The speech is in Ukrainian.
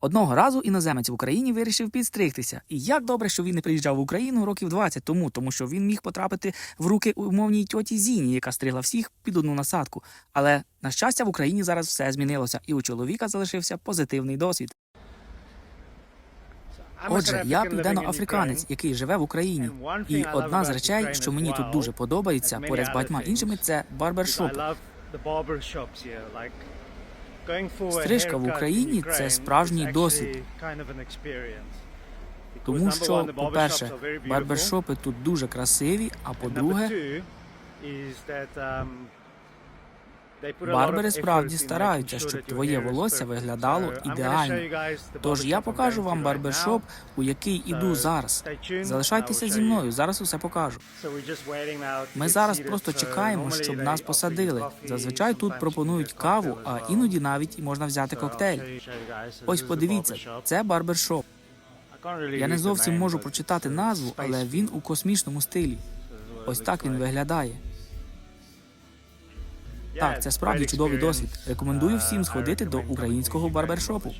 Одного разу іноземець в Україні вирішив підстригтися. І як добре, що він не приїжджав в Україну років 20 тому, тому що він міг потрапити в руки умовній тьоті Зіні, яка стригла всіх під одну насадку. Але на щастя, в Україні зараз все змінилося, і у чоловіка залишився позитивний досвід. Отже, я південноафриканець, який живе в Україні. І одна з речей, що мені тут дуже подобається, поряд з багатьма іншими, це барбершопи. Стрижка в Україні це справжній досвід. Тому що, по-перше, барбершопи тут дуже красиві, а по-друге, барбери справді стараються, щоб твоє волосся виглядало ідеально. Тож я покажу вам барбершоп, у який іду зараз. Залишайтеся зі мною, зараз усе покажу. Ми зараз просто чекаємо, щоб нас посадили. Зазвичай тут пропонують каву, а іноді навіть можна взяти коктейль. Ось подивіться, це барбершоп. Я не зовсім можу прочитати назву, але він у космічному стилі. Ось так він виглядає. Так, це справді чудовий досвід. Рекомендую всім сходити до українського барбершопу.